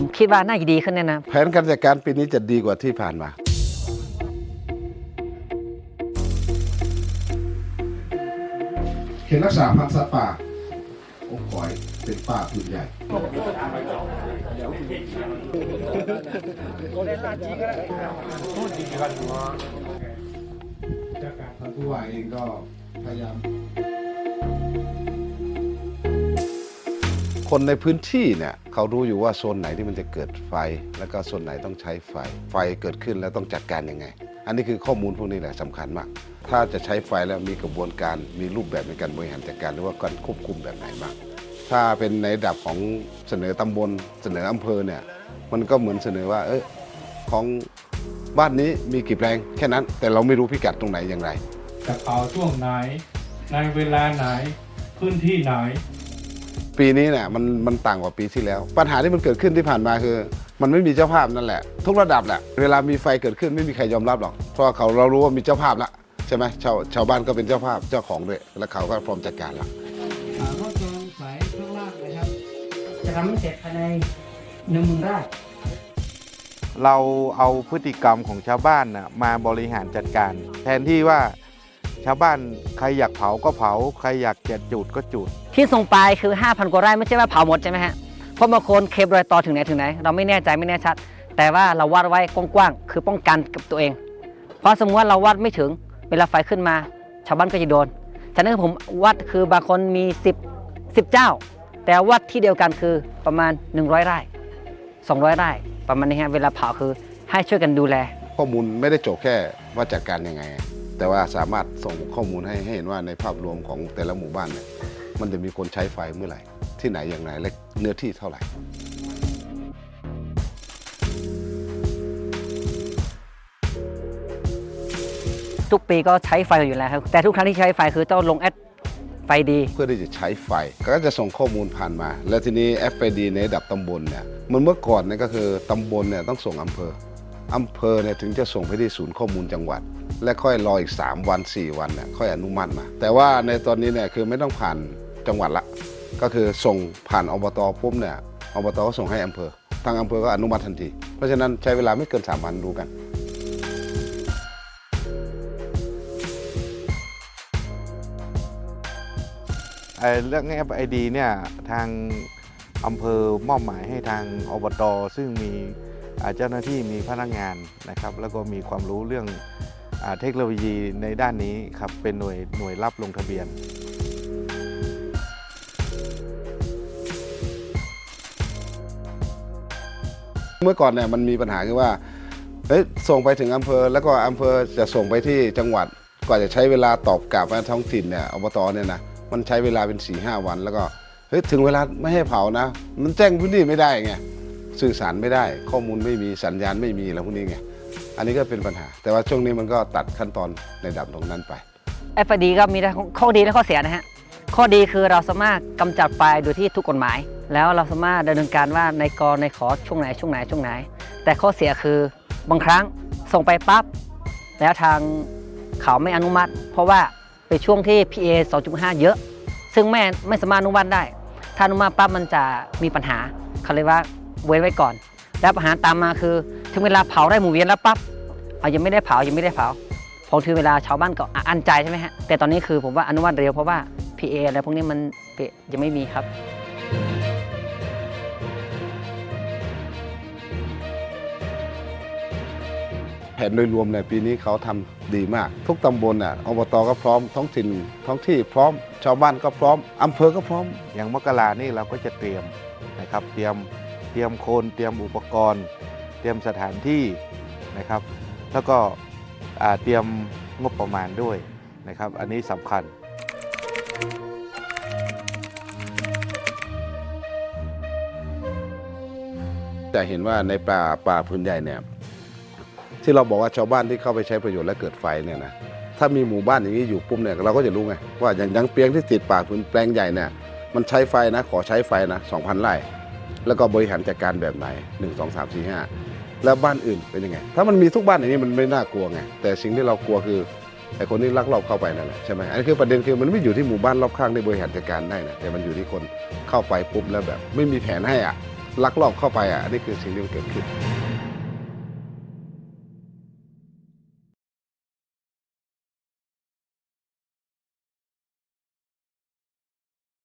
ผมคิดว่าน่าจะดีขึ้นแน่นะแผนการจัดการปีนี้จะดีกว่าที่ผ่านมา เขตรักษาพันธุ์สัตว์ป่าโอ้ขอยเป็นป่าพื้นใหญ่ จากการท่านผู้ว่าเองก็พยายาม คนในพื้นที่เนี่ยเขารู้อยู่ว่าโซนไหนที่มันจะเกิดไฟ แล้วก็โซนไหนต้องใช้ไฟ ไฟเกิดขึ้นแล้วต้องจัดการยังไง อันนี้คือข้อมูลพวกนี้แหละสำคัญมาก ถ้าจะใช้ไฟแล้วมีกระบวนการมีรูปแบบในการบริหารจัดการหรือว่าการควบคุมแบบไหนบ้างถ้าเป็นในระดับของเสนอตำบลเสนออำเภอเนี่ยมันก็เหมือนเสนอว่าเอยของบ้านนี้มีกี่แปลงแค่นั้น แต่เราไม่รู้พิกัดตรงไหนอย่างไร จะเผาช่วงไหน ในเวลาไหน พื้นที่ไหน ปีนี้เนี่ยมันมันต่างกว่าปีที่แล้ว ปัญหาที่มันเกิดขึ้นที่ผ่านมาคือ มันไม่มีเจ้าภาพนั่นแหละ ทุกระดับแหละเวลามีไฟเกิดขึ้นไม่มีใครยอมรับหรอกเพราะว่าเขาเรารู้ว่ามีเจ้าภาพละใช่ไหมชาวชาวบ้านก็เป็นเจ้าภาพเจ้าของด้วยแล้วเขาก็พร้อมจัดการละอ่ารถยนต์สายข้างล่างนะครับ จะทำให้เสร็จภายในหนึ่งหมื่นไร่เราเอาพฤติกรรมของชาวบ้านนะมาบริหารจัดการ แทนที่ว่า ชาวบ้านใครอยากเผาก็เผา ใครอยากจะจุดก็จุด ที่ส่งไปคือ 5,000กว่าไร่ไม่ใช่ว่าเผาหมดใช่ไหมฮะเพราะบางคนเคปรอยต่อถึงไหนถึงไหน เราไม่แน่ใจไม่แน่ชัด แต่ว่าเราวัดไว้กว้างๆคือป้องกันกับตัวเอง เพราะสมมติว่าเราวัดไม่ถึงเวลาไฟขึ้นมา ชาวบ้านก็จะโดนฉะนั้นผมวัดคือบางคนมี 10 10 เจ้า แต่วัดที่เดียวกันคือประมาณ 100 ไร่ 200 ไร่ ประมาณนี้ฮะเวลาเผาคือให้ช่วยกันดูแล ข้อมูลไม่ได้จบแค่ว่าจัดการยังไง แต่ว่าสามารถส่งข้อมูลให้ให้เห็นว่าในภาพรวมของแต่ละหมู่บ้านเนี่ยมันจะมีคนใช้ไฟเมื่อไหร่ ที่ไหนอย่างไรและเนื้อที่เท่าไหร่ทุกปีก็ใช้ไฟอยู่แล้วครับ แต่ทุกครั้งที่ใช้ไฟคือต้องลงแอดไฟดี เพื่อที่จะใช้ไฟ ก็จะส่งข้อมูลผ่านมา แล้วทีนี้ FID ในระดับตำบลเนี่ยเหมันเมื่อก่อนเนี่ยก็คือตำบลเนี่ยต้องส่งอำเภออำเภอเนี่ยถึงจะส่งไปที่ศูนย์ข้อมูลจังหวัด และค่อยรออีก 3 วัน 4 วันเนี่ยค่อยอนุมัติมา แต่ว่าในตอนนี้เนี่ยคือไม่ต้องผ่านจังหวัดละ ก็คือส่งผ่านอบตปุ๊บเนี่ยอบตก็ส่งให้อำเภอ ทางอำเภอก็อนุมัติทันที เพราะฉะนั้นใช้เวลาไม่เกิน 3 วันดูกันไอ้เรื่องแอปไอดีเนี่ยทางอำเภอมอบหมายให้ทางอบต ซึ่งมีอาเจ้าหน้าที่มีพนักงานนะครับ แล้วก็มีความรู้เรื่อง เทคโนโลยีในด้านนี้ครับเป็นหน่วยหน่วยรับลงทะเบียน เมื่อก่อนเนี่ยมันมีปัญหาคือว่าเฮ้ยส่งไปถึงอำเภอ แล้วก็อำเภอจะส่งไปที่จังหวัดกว่าจะใช้เวลาตอบกลับมาท้องถิ่นเนี่ยอบตเนี่ยนะมันใช้เวลาเป็น4ีหวัน แล้วก็เฮ้ยถึงเวลาไม่ให้เผานะ มันแจ้งพื้นที่ไม่ได้ไงสื่อสารไม่ได้ ข้อมูลไม่มีสัญญาณไม่มีแล้วพวกนี้ไง อันนี้ก็เป็นปัญหา แต่ว่าช่วงนี้มันก็ตัดขั้นตอนในดับตรงนั้นไป FID ก็มีทั้งข้อดีและข้อเสียนะฮะ ข้อดีคือเราสามารถกำจัดไฟโดยที่ทุกกฎหมาย แล้วเราสามารถดำเนินการว่าในกรในขอช่วงไหนช่วงไหนช่วงไหน แต่ข้อเสียคือบางครั้งส่งไปปั๊บแล้วทางเขาไม่อนุมัติ เพราะว่าเป็นช่วงที่ PA 2.5 เยอะ ซึ่งไม่ไม่สามารถอนุมัติได้ ถ้าอนุมัติปั๊บมันจะมีปัญหาเขาเลยว่าเว้นไว้ก่อน แล้วปัญหาตามมาคือ ถึงเวลาเผาได้หมู่เวียนแล้วปั๊บเอายังไม่ได้เผายังไม่ได้เผาพอถึงเวลาชาวบ้านก็อะอันใจใช่ไหมฮะแต่ตอนนี้คือผมว่าอนุมัติเร็วเพราะว่า PA อะไรพวกนี้มันยังไม่มีครับแผนโดยรวมเนี่ยปีนี้เขาทำดีมาก ทุกตำบลน่ะอบตก็พร้อมท้องถิ่นท้องที่พร้อมชาวบ้านก็พร้อมอำเภอก็พร้อม อย่างมกรานี่เราก็จะเตรียมนะครับเตรียมเตรียมโคนเตรียมอุปกรณ์ เตรียมสถานที่นะครับ แล้วก็เตรียมงบประมาณด้วยนะครับ อันนี้สำคัญจะเห็นว่าในป่าป่าพื้นใหญ่เนี่ยที่เราบอกว่าชาวบ้านที่เข้าไปใช้ประโยชน์และเกิดไฟเนี่ยนะถ้ามีหมู่บ้านอย่างนี้อยู่ปุ๊บเนี่ยเราก็จะรู้ไงว่าอย่างยังเปียงที่ติดป่าพื้นแปลงใหญ่เนี่ยมันใช้ไฟนะขอใช้ไฟนะ2,000ไร่แล้วก็บริหารจัดการแบบไหน 1 2 3 4 5 แล้วบ้านอื่นเป็นยังไง ถ้ามันมีทุกบ้านอย่างนี้มันไม่น่ากลัวไง แต่สิ่งที่เรากลัวคือไอ้คนที่ลักลอบเข้าไปนั่นแหละใช่ไหมอันนี้คือประเด็นคือมันไม่อยู่ที่หมู่บ้านรอบข้างที่บริหารจัดการได้นะแต่มันอยู่ที่คนเข้าไปปุ๊บแล้วแบบ ไม่มีแผนให้อะลักลอบเข้าไปอะอันนี้คือสิ่งที่มันเกิดขึ้น